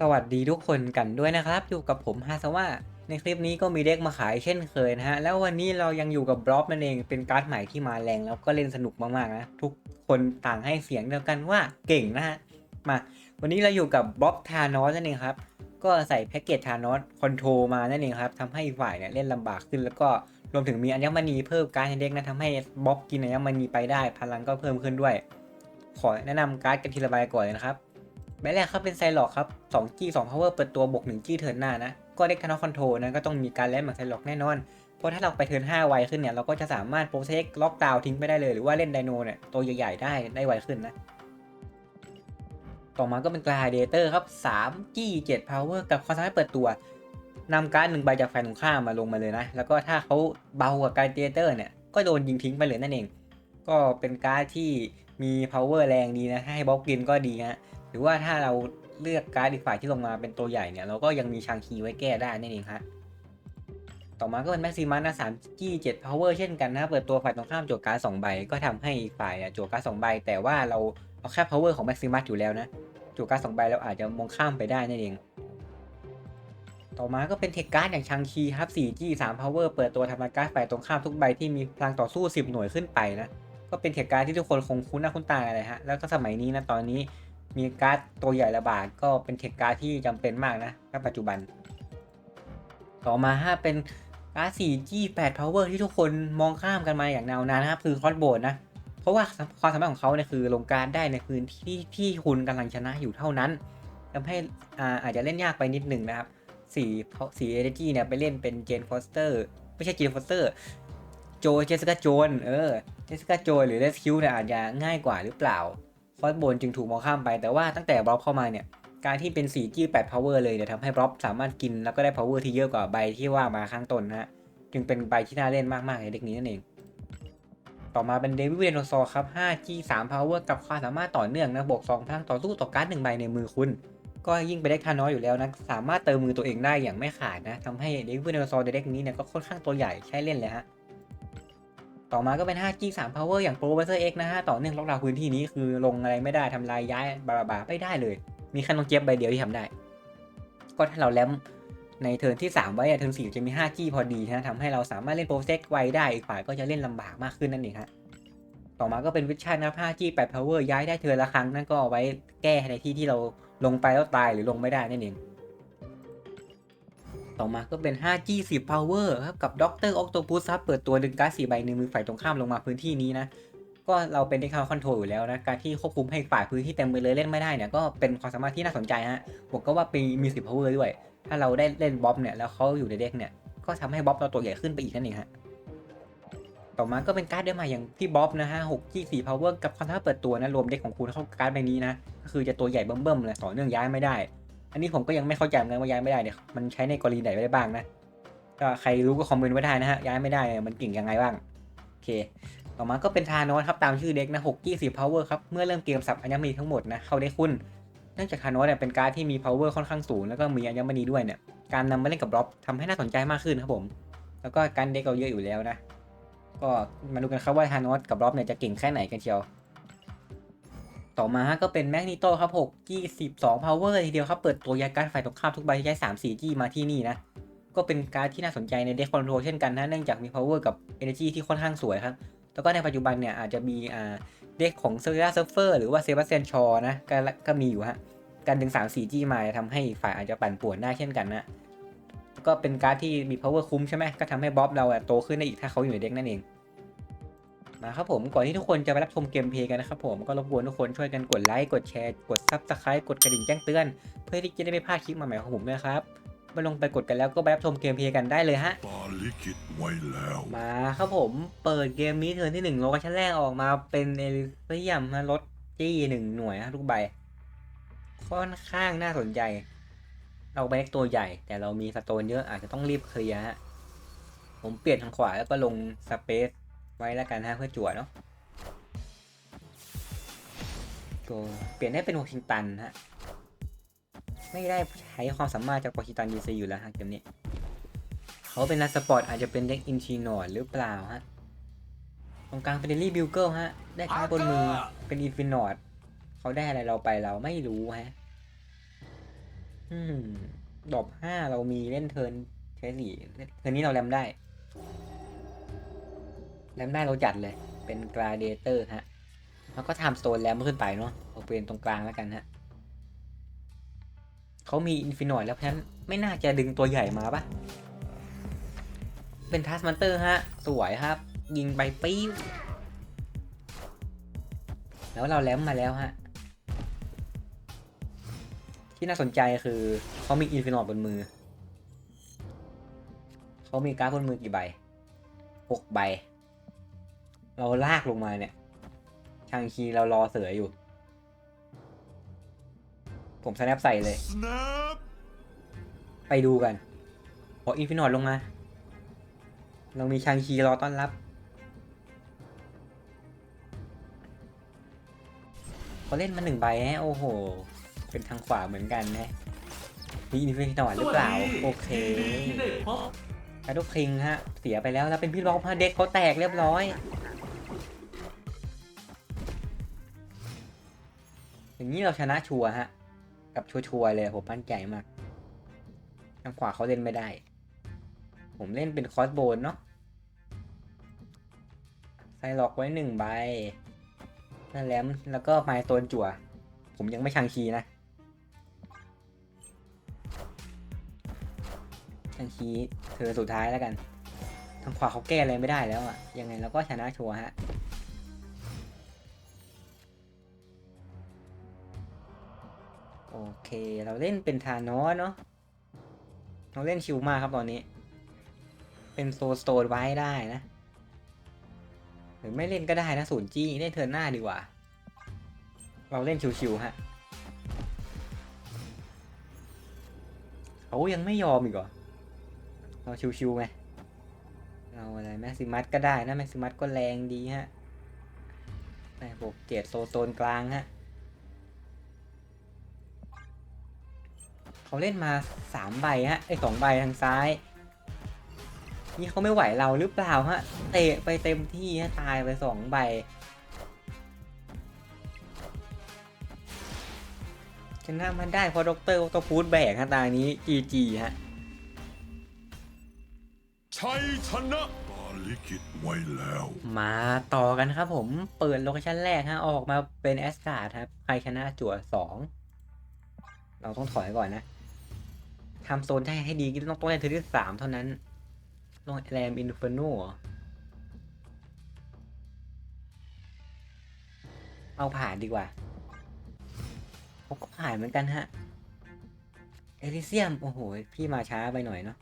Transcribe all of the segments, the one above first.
สวัสดีทุกคนกันด้วยนะครับ อยู่กับผมฮาซาวะในคลิปนี้ก็มีเด็กมาขายเช่นเคยนะฮะ แล้ววันนี้เรายังอยู่กับบล็อบนั่นเองเป็นการ์ดใหม่ที่มาแรงแล้วก็เล่นสนุกมากๆนะ ทุกคนต่างให้เสียงเดียวกันว่าเก่งนะฮะ มา วันนี้เราอยู่กับบล็อบทานอสนั่นเองครับ ก็ใส่แพ็กเกจทานอสคอนโทรมานั่นเองครับทำให้ฝ่ายเนี่ยเล่นลำบากขึ้นแล้วก็รวมถึงมีอัญมณีเพิ่มการ์ดให้เด็กนะทำให้บล็อบกินอัญมณีไปได้พลังก็เพิ่มขึ้นด้วย ขอแนะนำการ์ดกันทีละใบก่อนเลยนะครับ ใบแรกครับเป็นไซล็อกครับ2 G 2 power เปิดตัวบวก1 G เทิร์นหน้านะ ก็เด็กทานอคอนโทรนะก็ต้องมีการแลนเหมือนไซล็อกแน่นอน เพราะถ้าเราไปเทิร์น5ไวขึ้นเนี่ย เราก็จะสามารถโปรเทคล็อกดาวทิ้งไปได้เลย หรือว่าเล่นไดโนเนี่ยตัวใหญ่ๆได้ได้ไวขึ้นนะ ต่อมาก็เป็นกลาเดเตอร์ครับ3 G 7 power กับความสามารถเปิดตัวนำการ์ดหนึ่งใบจากแฟนตรงข้ามมาลงมาเลยนะ แล้วก็ถ้าเขาเบากว่าการเดเตอร์เนี่ย ก็โดนยิงทิ้งไปเลยนั่นเอง ก็เป็นการ์ดที่มี power แรงดีนะ ให้บล็อกกินก็ดีฮะ รือว่าถ้าเราเลือกการ์ดอีกฝ่ายที่ลงมาเป็นตัวใหญ่เนี่ย เราก็ยังมีชางคีไว้แก้ได้นั่นเองฮะต่อมาก็เป็นแม็กซิมัสนะ3 G 7 power เวอร์เช่นกันนะเปิดตัวฝ่ายตรงข้ามโจวการ์ด2ใบก็ทำให้อีกฝ่ายเนี่ยโจวการ์ด2ใบ แต่ว่าเราเอาแค่ power ของแม็กซิมัสอยู่แล้วนะโจวการ์ด2ใบเราอาจจะมองข้ามไปได้นั่นเอง ต่อมาก็เป็นเทคการ์ดอย่างชางคีครับ4 G 3 power เวอร์เปิดตัวทำลายการ์ดฝ่ายตรงข้ามทุกใบที่มีพลังต่อสู้10หน่วยขึ้นไปนะก็เป็นเทคการ์ดที่ทุกคนคงคุ้นหน้าคุ้นตากันเลยฮะแล้วก็สมัยนี้นะตอนนี้ มีการ์ดตัวใหญ่ระบาดก็เป็นเทคการ์ดที่จำเป็นมากนะณปัจจุบัน ต่อมาฮะเป็นการ์ด 4G 8 Power ที่ทุกคนมองข้ามกันมาอย่างนาวนานนะครับ คือคอสโบดนะ เพราะว่าความสามารถของเขาเนี่ยคือลงการได้ในพื้นที่ที่คุณกำลังชนะอยู่เท่านั้นทำให้อาอาจจะเล่นยากไปนิดหนึ่งนะครับ4 4 Energy เนี่ยไปเล่นเป็นเจนฟอสเตอร์ไม่ใช่เจนฟอสเตอร์โจเจสกาโจนเออเจสกาโจนหรือเลสคิวเนี่ยอาจจะง่ายกว่าหรือเปล่า ฟอสโบนจึงถูกมองข้ามไป แต่ว่าตั้งแต่บล็อบเข้ามาเนี่ย การที่เป็น 4G 8 power เลยเนี่ยทำให้บล็อบสามารถกินแล้วก็ได้ power ที่เยอะกว่าใบที่ว่ามาข้างต้นนะฮะ จึงเป็นใบที่น่าเล่นมากๆในเด็กนี้นั่นเอง ต่อมาเป็นเดวิดเวนโนซอร์ครับ 5G 3 power กับความสามารถต่อเนื่องนะ บวก2พลังต่อสู้ต่อการ์ดหนึ่งใบในมือคุณ ก็ยิ่งไปเด็กทาน้อยอยู่แล้วนะ สามารถเติมมือตัวเองได้อย่างไม่ขาดนะทำให้เดวิดเวนโนซอร์ในเด็กนี้เนี่ยก็ค่อนข้างตัวใหญ่ใช้เล่นเลยฮะ ต่อมาก็เป็น 5G 3 Power อย่าง Professor X นะฮะ ต่อเนื่องล็อกดาวน์พื้นที่นี้คือลงอะไรไม่ได้ทำลายย้ายบาบาบาไม่ได้เลย มีแค่น้องเจี๊ยบใบเดียวที่ทำได้ ก็ถ้าเราแลมในเทิร์นที่ 3 ไว้เทิร์น4จะมี 5G พอดีนะทำให้เราสามารถเล่นโปรเซกไวได้อีกฝ่ายก็จะเล่นลำบากมากขึ้นนั่นเองฮะต่อมาก็เป็นวิชั่นนะ 5G 8 Power ย้ายได้เทิร์นละครั้งนั่นก็เอาไว้แก้ในที่ที่เราลงไปแล้วตายหรือลงไม่ได้นั่นเอง ต่อมาก็เป็น 5G 10 Power ครับกับด็อกเตอร์ออกโตปุสครับเปิดตัวดึงการ์ด4ใบในมือฝ่ายตรงข้ามลงมาพื้นที่นี้นะ ก็เราเป็นเด็กคาคอนโทรลอยู่แล้วนะ การที่ควบคุมให้ฝ่ายพื้นที่เต็มไปเลยเล่นไม่ได้เนี่ยก็เป็นความสามารถที่น่าสนใจฮะผมก็ว่าปีมี10 power ด้วย ถ้าเราได้เล่นบ๊อบเนี่ยแล้วเขาอยู่ในเด็กเนี่ยก็ทำให้บ๊อบเราตัวใหญ่ขึ้นไปอีกนั่นเองฮะต่อมาก็เป็นการ์ดเดิมมาอย่างพี่บ๊อบนะฮะ6 G 4 power กับความสามารถเปิดตัวนะรวมเด็กของคุณเข้าการ์ดใบนี้นะก็คือจะตัวใหญ่เบิ่มๆเลยต่อเนื่องย้ายไม่ได้ อันนี้ผมก็ยังไม่เข้าใจเหมือนกันว่าย้ายไม่ได้เนี่ยมันใช้ในกรณีไหนได้บ้างนะก็ใครรู้ก็คอมเมนต์ไว้ได้นะฮะย้ายไม่ได้มันเก่งยังไงบ้างโอเค ต่อมาก็เป็นทานอสครับตามชื่อเด็กนะ6 20 power ครับเมื่อเริ่มเกมสับอัญมณีทั้งหมดนะเข้าได้คุณเนื่องจากทานอสเนี่ยเป็นการ์ดที่มี power ค่อนข้างสูงแล้วก็มีอัญมณีด้วยเนี่ยการนำมาเล่นกับบล็อบทำให้น่าสนใจมากขึ้นครับผม แล้วก็การเด็กเราเยอะอยู่แล้วนะ ก็มาดูกันครับว่าทานอสกับบล็อบเนี่ยจะเก่งแค่ไหนกันเชียว ต่อมาฮะก็เป็นแมกนิโตครับ6 20 2 power เลยทีเดียวครับ เปิดตัวยาการดฝ่ายตรงข้ามทุกใบที่ใช้3 4 G มาที่นี่นะ ก็เป็นการ์ดที่น่าสนใจในเด็กคอนโทรลเช่นกันนะ เนื่องจากมี power กับ energy ที่ค่อนข้างสวยครับ แล้วก็ในปัจจุบันเนี่ยอาจจะมีอ่าเด็กของเซอร์ a าเซิร์ฟเฟอร์หรือว่าเซบาสเตียนชอนะก็ก็มีอยู่ฮะ การดึง3 4 G มาทำให้ฝ่ายอาจจะปั่นป่วนได้เช่นกันนะก็เป็นการ์ดที่มี power คุ้มใช่ไหมก็ทำให้บ๊อบเราโตขึ้นได้อีกถ้าเขาอยู่ในเด็กนั่นเอง มาครับผมก่อนที่ทุกคนจะไปรับชมเกมเพลย์กันนะครับผมก็รบกวนทุกคนช่วยกันกดไลค์กดแชร์กด subscribe กดกระดิ่งแจ้งเตือน เพื่อที่จะได้ไม่พลาดคลิปใหม่ๆของผมด้วยครับมาลงไปกดกันแล้วก็ไปรับชมเกมเพลย์กันได้เลยฮะปาลิกิตไว้แล้วมาครับผมเปิดเกมนี้เทิร์นที่หนึ่งโลกชั้นแรกออกมาเป็นเอลิเซียมนะรถจี้หนึ่งหน่วยนะทุกใบ ค่อนข้างน่าสนใจ เราไปเล็กตัวใหญ่ แต่เรามีสโตนเยอะอาจจะต้องรีบเคลียร์ฮะผมเปลี่ยนทางขวาแล้วก็ลงสเปซ ไว้แล้วกันฮะเพื่อจั่วเนาะก็เปลี่ยนให้เป็นวอชิงตันฮะ ไม่ได้ใช้ความสามารถจากวอชิงตันดีซีอยู่แล้วฮะเกมนี้ เขาเป็นนักสปอร์ตอาจจะเป็นเด็กอินชีนอร์หรือเปล่าฮะ ตรงกลางเป็นเดลี่บิวเกิลฮะ ได้กาบนมือเป็นอินฟินอร์ดเขาได้อะไรเราไปเราไม่รู้ฮะ อืมดอกห้าเรามีเล่นเทิร์นใช้สี่เทิร์นนี้เราแรมได้ แรมได้เราจัดเลย เป็นกราเดเตอร์ฮะ แล้วก็ทำสโตนแรมขึ้นไปเนาะเอาเป็นตรงกลางแล้วกันฮะเขามีอินฟินอยแล้วเพราะฉะนั้นไม่น่าจะดึงตัวใหญ่มาปะเป็นทัสมันเตอร์ฮะ สวยครับ ยิงไปปิ้ว แล้วเราแรมมาแล้วฮะ ที่น่าสนใจคือเขามีอินฟินอยบนมือ เขามีการ์ดบนมือกี่ใบหกใบ เราลากลงมาเนี่ย ชางคีเรารอเสืออยู่ ผมสแนปใส่เลย Snap! ไปดูกัน พออินฟินอตลงมา เรามีชางคีรอต้อนรับเขาเล่นมาหนึ่งใบฮะโอ้โห เป็นทางขวาเหมือนกันนะมีอินฟินอตหรือเปล่า โอเคที่ได้พบชาโดคิงฮะ เสียไปแล้วแล้วเป็นพี่ล็อกฮะเด็กเขาแตกเรียบร้อย อย่างนี้เราชนะชัวฮะ กับชัวร์ๆเลยผมมั่นใจมาก ทางขวาเขาเล่นไม่ได้ ผมเล่นเป็นคอสโบนเนาะใส่ล็อกไว้หนึ่งใบนั่นแหลมแล้วก็ไมโตนจั่ว ผมยังไม่ชังคีนะ ชังคีเธอสุดท้ายแล้วกัน ทางขวาเขาแก้อะไรไม่ได้แล้วอะยังไงเราก็ชนะชัวร์ฮะ โอเค เราเล่นเป็นทานอสเนาะเราเล่นชิวมากครับตอนนี้ เป็นโซสโตนไว้ได้นะ หรือไม่เล่นก็ได้นะศูนย์จี้เล่นเทิร์นหน้าดีกว่า เราเล่นชิวๆฮะเขายังไม่ยอมอีกเหรอเราชิวๆไงเราอะไรแม็กซิมัสก็ได้นะแม็กซิมัสก็แรงดีฮะแม่บวกเจ็ดโซโซนกลางฮะ เขาเล่นมาสามใบฮะไอ้สองใบทางซ้าย นี่เขาไม่ไหวเราหรือเปล่าฮะเตะไปเต็มที่ฮะตายไปสองใบชนะมันได้เพราะด็อกเตอร์ตัวพูดแบกฮะตานี้จีจีฮะชัยชนะบาลิกิตไว้แล้ว มาต่อกันครับผมเปิดโลเคชั่นแรกฮะออกมาเป็นแอสการ์ดครับ ใครชนะจั่วสอง เราต้องถอยก่อนนะ ทำโซนให้ให้ดีต้องต้องเล่นเทอร์ที่สามเท่านั้นลงแรมอินฟ r โนเอาผ่านดีกว่าเขาก็ผ่านเหมือนกันฮะ เอลิเซียม โอ้โห พี่มาช้าไปหน่อยเนาะ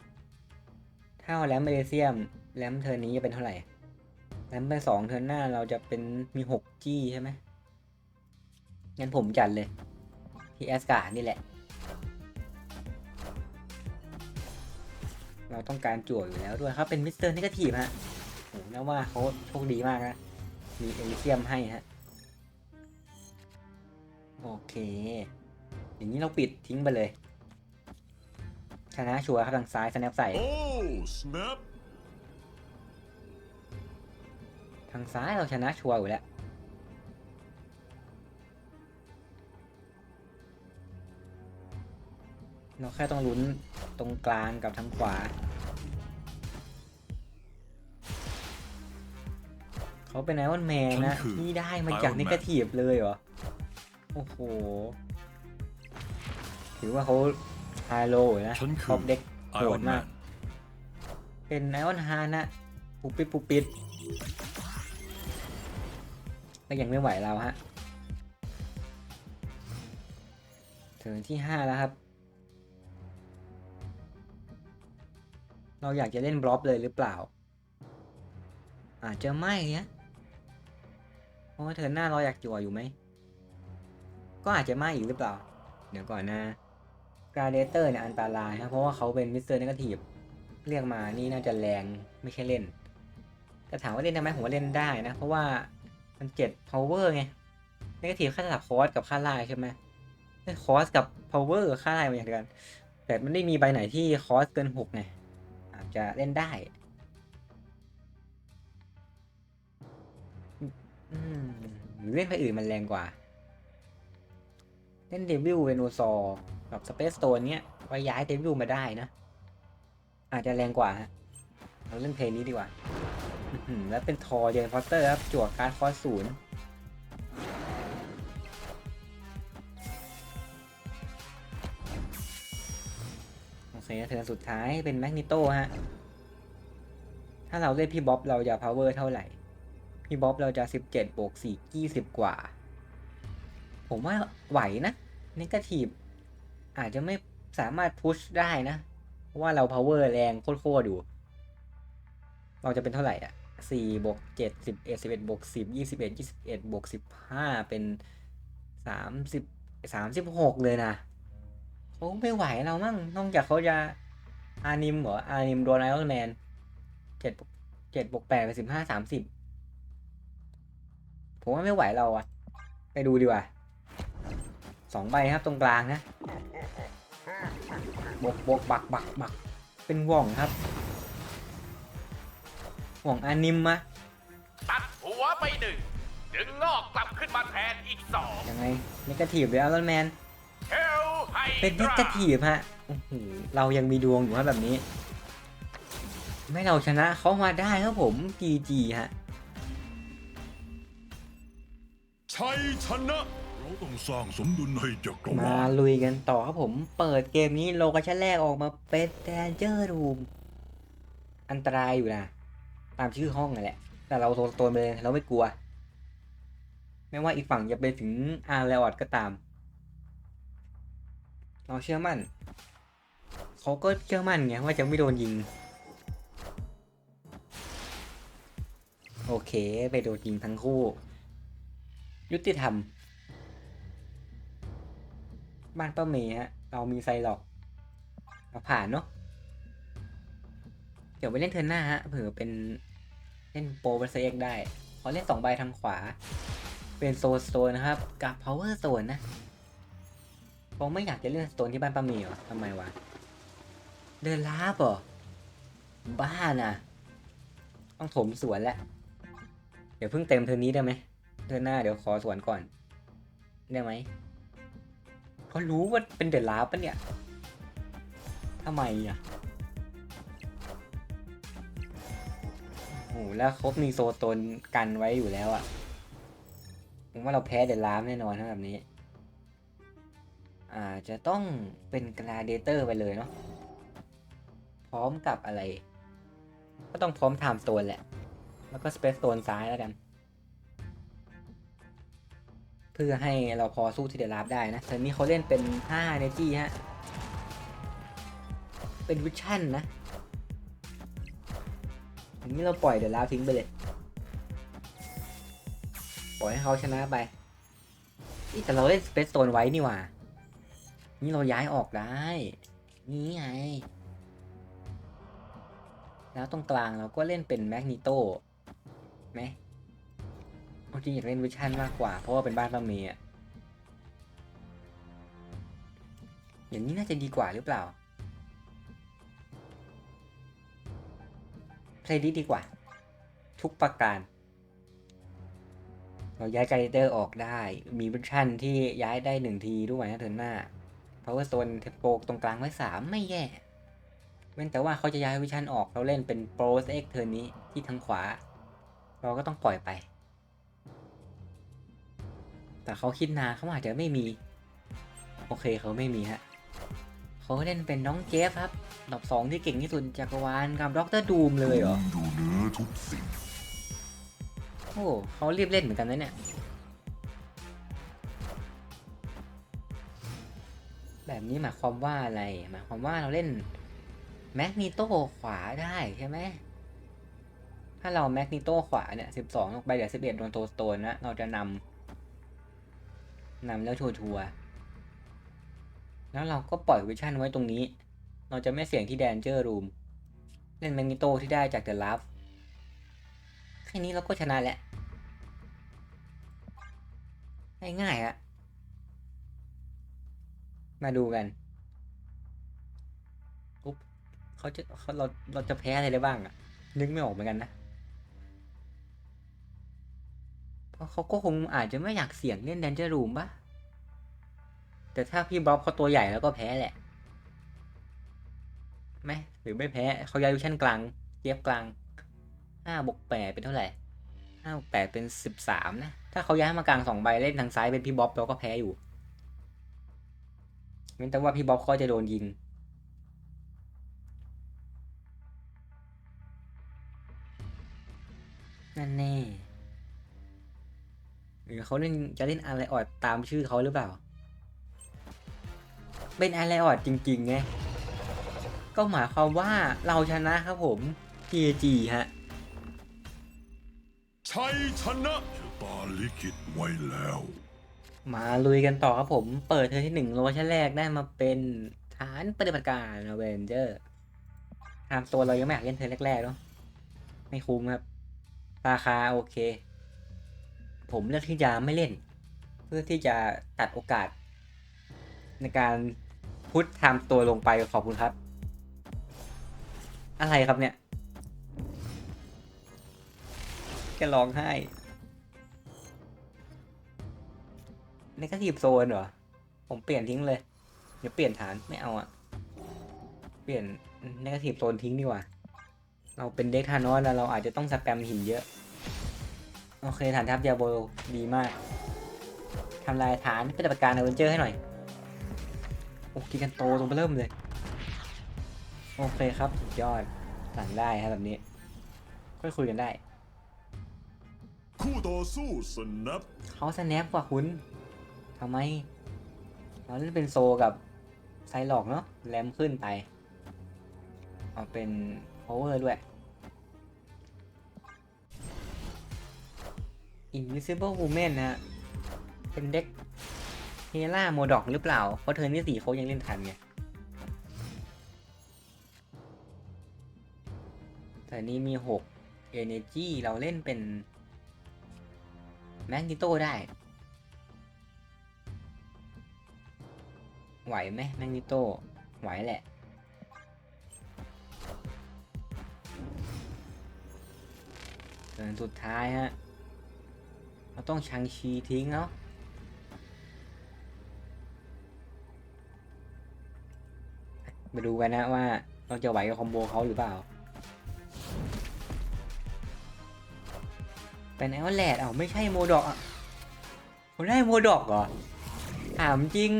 ถ้าเอาแรมเอลิเซียม แรมเทอร์นี้จะเป็นเท่าไหร่ แรมไปสองเทอร์หน้าเราจะเป็นมีหกจี้ใช่ไหมงั้นผมจัดเลย ที่แอสการ์ดนี่แหละ ต้องการจั่วอยู่แล้วด้วยครับเป็นมิสเตอร์นกาทีฟฮะโหนะว่าเขาโชคดีมากนะมีเอลิเซียมให้ฮะโอเค อย่างนี้เราปิดทิ้งไปเลยชนะชัวร์ครับทางซ้ายสแนปใส่โอ้ snap ทางซ้ายเราชนะชัวร์อยู่แล้วเราแค่ต้องลุ้นตรงกลางกับทางขวา เขาเป็นไอออนแมนนะฉันคือที่ได้มาจาก Iron นิ Man เกทีฟเลยเหรอ โอ้โห ถือว่าเขาไฮโลนะฉันคือท็อปเด็กไอโหออดนแมมากนเป็นไอออนฮานะปุบปิดปุบปิดก็ยังไม่ไหวเราฮะถึงที่ห้าแล้วครับ เราอยากจะเล่นบล็อบเลยหรือเปล่า อาจจะไม่เนี้ย เพราะว่าเธอหน้าเราอยากจั่วอยู่ไหม ก็อาจจะไม่อีกหรือเปล่า เดี๋ยวก่อนนะกราเดเตอร์เนี่ยอันตรายครับเพราะว่าเขาเป็นมิสเตอร์นกทีฟเรียกมานี่น่าจะแรงไม่ใช่เล่นแต่ถามว่าเล่นได้ไหมผมว่าเล่นได้นะ เพราะว่ามันเจ็ด power ไงนกทีฟค่าสลับคอสกับค่าไล่ใช่ไหมคอสกับ power ค่าไล่มันอย่างเดียวกัน แต่มันไม่มีใบไหนที่คอสเกินหกไงอาจจะเล่นได้ อืมหรือเล่นไปอื่นมันแรงกว่า เล่นเดวิลเวโนซอร์กับสเปซโตนเนี้ยไว้ย้ายเต็มรูมาได้นะ อาจจะแรงกว่าฮะเราเล่นเพลงนี้ดีกว่า แล้วเป็นทอเจนฟอสเตอร์ครับจั่วการคอสศูนย์โอเคเทิร์นสุดท้ายเป็นแมกนิโตฮะ ถ้าเราเล่นพี่บ๊อบเราจะ power เท่าไหร่ พี่บ๊อบเราจะ17บเจ็ดบวก4 20กว่า ผมว่าไหวนะน a กทีฟอาจจะไม่สามารถพุชได้นะเพราะว่าเรา power แรงโคตรๆอยู่ เราจะเป็นเท่าไหร่อะ4บวก7 11 11บเอ็ดสิบเอ็ดบวก10 21 21บเอ็ดยี่สิบเอ็ดบวก15เป็น30 36เลยนะเขาไม่ไหวเรามั่งนอกจากเขาจะอานิมเหรออานิมโดนไอรอนแมนเจ็ดเจ็ดบวกแปดเป็นสิบห้าสามสิบ ผมว่าไม่ไหวเราอะไปดูดีกว่าสองใบครับตรงกลางนะบวกบวกบักบักบักเป็นหว่องครับหว่องอานิมมะตัดหัวไปหนึ่งดึงงอกกลับขึ้นมาแทนอีกสองยังไงนกาทีฟเลยไอรอนแมนเฮลไฮเป็นนกาทีฟฮะโอ้โหเรายังมีดวงอยู่ฮะแบบนี้ ไม่เราชนะเขามาได้ครับผม GG ฮะ ชัยชนะเราต้องสร้างสมดุลให้จักรมาวาลลุยกันต่อครับผมเปิดเกมนี้โลกาชันแรกออกมาเป็นแดนเจอร์รูมอันตรายอยู่นะ ตามชื่อห้องนั่นแหละ แต่เราโซนตัวไปเลยเราไม่กลัว ไม่ว่าอีกฝั่งจะไปถึงอาร์เลออดก็ตาม เราเชื่อมั่นเขาก็เชื่อมั่นไงว่าจะไม่โดนยิง โอเค ไปโดนยิงทั้งคู่ ยุติธรรม บ้านป้าเมย์ฮะ เรามีไซหรอกเราผ่านเนาะ เดี๋ยวไปเล่นเทิร์นหน้าฮะ เผื่อเป็นเล่นโปรเบอร์เซ็กได้ขอเล่นสองใบทางขวา เป็นโซนโตนนะครับ กับพาวเวอร์โซนนะผมไม่อยากจะเล่นโตนที่บ้านป้าเมย์หรอทำไมวะ เดินลาบเหรอบ้าน่ะ ต้องถมสวนแล้วเดี๋ยวเพิ่งเต็มเทอร์นนี้ได้ไหม เทอนหน้าเดี๋ยวขอสวนก่อน ได้ไหมเขารู้ว่าเป็นเดอะลาปะเนี่ยทำไมอะโอ้โหแล้วครบมีโซตนกันไว้อยู่แล้วอะผมว่าเราแพ้เดอะลาแน่นอนถ้าแบบนี้ อาจจะต้องเป็นกราเดเตอร์ไปเลยเนาะพร้อมกับอะไร ก็ต้องพร้อมไทม์สโตนแหละ แล้วก็สเปซโตนซ้ายแล้วกัน เพื่อให้เราพอสู้ทีเดลาฟได้นะเทอร์นี้เขาเล่นเป็น5 energy ฮะ เป็นวิชั่นนะอันนี้เราปล่อยเดลาฟทิ้งไปเลย ปล่อยให้เขาชนะไปนี่แต่เราเล่นสเปซโซนไว้นี่หว่า นี่เราย้ายออกได้ นี่ไง แล้วตรงกลางเราก็เล่นเป็นแมกนิโตไหม จริงอยากเล่นวิชั่นมากกว่า เพราะว่าเป็นบ้านป้าเมย์อะอย่างนี้น่าจะดีกว่าหรือเปล่า เพลย์ดีดีกว่า ทุกประการ เราย้ายการเตอร์ออกได้ มีวิชั่นที่ย้ายได้หนึ่งทีด้วยนะเทิร์นหน้า เพราะว่าโซนเทมโปตรงกลางไว้สามไม่แย่ เว้นแต่ว่าเขาจะย้ายวิชั่นออก เราเล่นเป็นโปรสเอ็กเทิร์นนี้ที่ทางขวา เราก็ต้องปล่อยไป แต่เขาคิดนานเขาอาจจะไม่มี โอเคเขาไม่มีฮะเขาเล่นเป็นน้องเจฟครับอันดับสองที่เก่งที่สุดจักรวาลกับด็อกเตอร์ดูมเลยเหรอ ดูเนื้อทุกสิ่งโอ้เขารีบเล่นเหมือนกันนะเนี่ย แบบนี้หมายความว่าอะไร หมายความว่าเราเล่นแมกนิโตขวาได้ใช่ไหม ถ้าเราแมกนิโตขวาเนี่ยสิบสองลงไปเดี๋ยวสิบเอ็ดโดนโตสโตนนะ เราจะนำ นำแล้วชัวร์แล้วเราก็ปล่อยวิชั่นไว้ตรงนี้ เราจะไม่เสี่ยงที่แดนเจอร์รูม เล่นแมกนิโตที่ได้จากเดอะลัฟแค่นี้เราก็ชนะแล้วง่ายๆอะมาดูกันอุ๊บเขาจะเขาเราเราจะแพ้อะไรได้บ้างอะนึกไม่ออกเหมือนกันนะ เขาก็คงอาจจะไม่อยากเสี่ยงเล่นแดนเจอร์รูมปะแต่ถ้าพี่บ๊อบเขาตัวใหญ่แล้วก็แพ้แหละไหมหรือไม่แพ้เขาย้ายดิวิชั่นกลางเทียบกลางห้าบวกแปดเป็นเท่าไหร่ห้าบวกแปดเป็นสิบสามนะ ถ้าเขาย้ายมากลางสองใบเล่นทางซ้ายเป็นพี่บ๊อบเราก็แพ้อยู่เว้นแต่ว่าพี่บ๊อบเขาจะโดนยิงนั่นแน่ หรือเขาเล่นจะเล่นอะไรออดตามชื่อเขาหรือเปล่า เป็นอะไรออดจริงๆไงก็หมายความว่าเราชนะครับผม GG ฮะชัยชนะชะตาลิขิตไว้แล้ว มาลุยกันต่อครับผม เปิดเทอมที่หนึ่งโลชั่นแรกได้มาเป็นฐานปฏิบัติการเวนเจอร์ตามตัวเรายังไม่อยากเล่นเทอมแรกๆเนาะไม่คุ้มครับ ราคาโอเค ผมเลือกที่จะไม่เล่น เพื่อที่จะตัดโอกาส ในการพุททำตัวลงไปขอบคุณครับ อะไรครับเนี่ยแกร้องไห้ในกระทีบโซนเหรอ ผมเปลี่ยนทิ้งเลย เดี๋ยวเปลี่ยนฐานไม่เอาอะเปลี่ยนในกระทีบโซนทิ้งดีกว่า เราเป็นเด็กทานอสแล้วเราอาจจะต้องสแปมหินเยอะ โอเคฐานทัพยาโบดีมากทำลายฐานปฏิบัติการอเวนเจอร์ให้หน่อย โอ้กินกันโตตรงเริ่มเลย โอเคครับสุดยอดสั่งได้ครับแบบนี้ ค่อยคุยกันได้ คู่ต่อสู้สนับเขาสแนปกว่าคุณทำไม เราเล่นเป็นโซกับไซหลอกเนาะแรมขึ้นไป เอาเป็นโอเวอร์ด้วย Invisible Woman นะฮะเป็นเด็กเฮล่าโมดอกหรือเปล่า เพราะเธอนี่สี่เขายังเล่นทันไงแต่นี้มี6 Energy เราเล่นเป็นแมกนิโตได้ ไหวไหมแมกนิโตไหวแหละเดินสุดท้ายฮะ เราต้องชังชีทิ้งเนาะมาดูกันนะว่าเราจะไหวกับคอมโบเขาหรือเปล่า เป็นไอวอลแลดอ้าวไม่ใช่โมดอกอะผมได้โมดอกเหรอถามจริง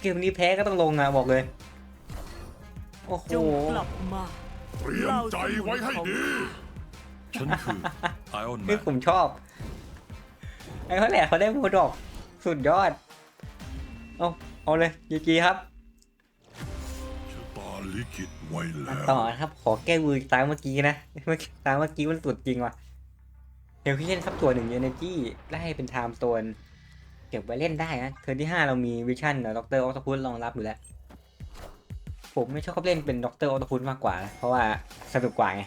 เกมนี้แพ้ก็ต้องลงอะบอกเลย โอ้โห จงกลับมา เตรียมใจไว้ให้ดี ฉันคือไอออนแมนี่นผมชอบไอ้เขาแหละเขาได้โมดอกสุดยอด เอาเอาเลยยีจีครับชะตาลิขิตไว้แล้วต่อนะครับ ขอแก้วือตามเมื่อกี้นะเมื่อกี้ตามเมื่อกี้มันสุดจริงว่ะเฮลคิเช่นครับตัวหนึ่งเอเนจีไล่เป็นไทม์โซนเก็บไว้เล่นได้นะเทิร์นที่5เรามีวิชั่นด็อกเตอร์ออตพุตรองรับอยู่แล้ว ผมไม่ชอบเล่นเป็นด็อกเตอร์ออตพุตมากกว่านะเพราะว่าสนุกกว่าไง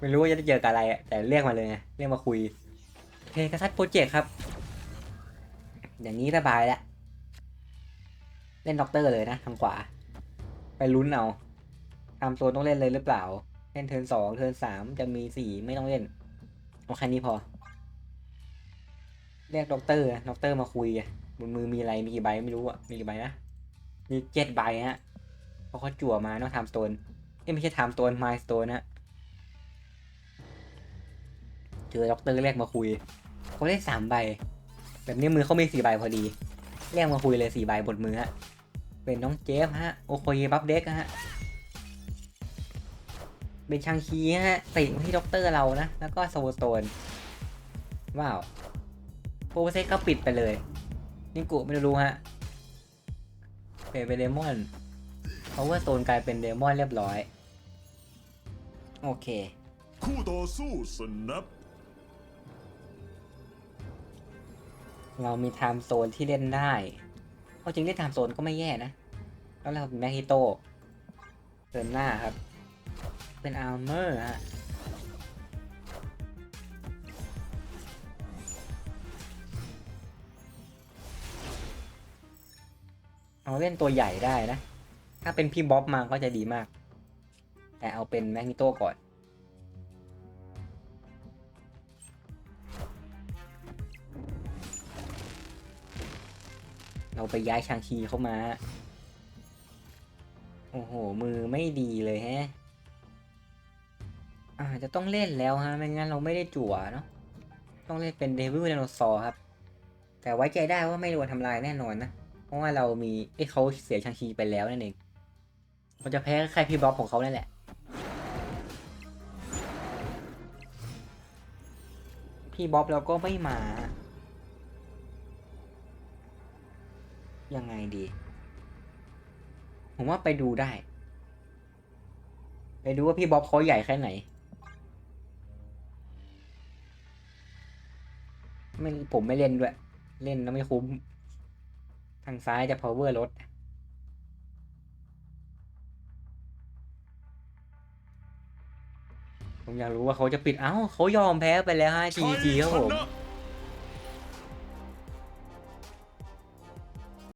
ไม่รู้ว่าจะได้เจอกับอะไรอะแต่เรียกมาเลยไงเรียกมาคุยเพก a ซัสโปรเจกต์ครับ อย่างนี้ระบายแล้วเล่นด็อกเตอร์เลยนะทางขวา ไปลุ้นเอาตามโซนต้องเล่นเลยหรือเปล่า เล่นเทิร์นสองเทิร์นสามจะมีสี่ไม่ต้องเล่นเอาแค่นี้พอ เรียกด็อกเตอร์ด็อกเตอร์มาคุยบนมือมีอะไรมีกี่ใบไม่รู้อะมีกี่ใบนะมีเจ็ดใบฮะเพราะเขาจั่วมาเนาะไทม์สโตนเอ้ไม่ใช่ไทม์สโตนไมล์สโตนนะ เจอด็อกเตอร์เรียกมาคุยเขาเล่นสามใบ แบบนี้มือเขามีสี่ใบพอดีเรียกมาคุยเลยสี่ใบบนมือฮะ เป็นน้องเจฟฮะ โอโคเยบัฟเด็กฮะ เป็นชังคีฮะติดมาที่ด็อกเตอร์เรานะ แล้วก็โซโตน ว้าวโปรเซสก็ปิดไปเลยนิกุไม่รู้ฮะเปลี่ยนเป็นเดมอนเพราะว่าโซนกลายเป็นเดมอนเรียบร้อย โอเค คู่ต่อสู้สนับ เรามีไทม์โซนที่เล่นได้เอาจริงเล่นไทม์โซนก็ไม่แย่นะ แล้วเราเป็นแมคฮิโตเดินหน้าครับ เป็นอาร์เมอร์ฮะเอาเล่นตัวใหญ่ได้นะ ถ้าเป็นพี่บ๊อบมาก็จะดีมาก แต่เอาเป็นแมกนิโตก่อน ไปย้ายชางชีเข้ามา โอ้โห มือไม่ดีเลยแฮะอาจจะต้องเล่นแล้วฮะ ไม่งั้นเราไม่ได้จั่วเนาะ ต้องเล่นเป็นเดวิลไดโนซอร์ครับ แต่ไว้ใจได้ว่าไม่โดนทำลายแน่นอนนะ เพราะว่าเรามีเอ้เขาเสียชางชีไปแล้วนั่นเองเราจะแพ้แค่พี่บ๊อบของเขานั่นแหละพี่บ๊อบเราก็ไม่มา ยังไงดี ผมว่าไปดูได้ ไปดูว่าพี่บ๊อบเขาใหญ่แค่ไหนไม่ผมไม่เล่นด้วย เล่นแล้วไม่คุ้ม ทางซ้ายจะ power ลดผมอยากรู้ว่าเขาจะปิด เอ้าเขายอมแพ้ไปแล้วฮะชัย GG ครับผม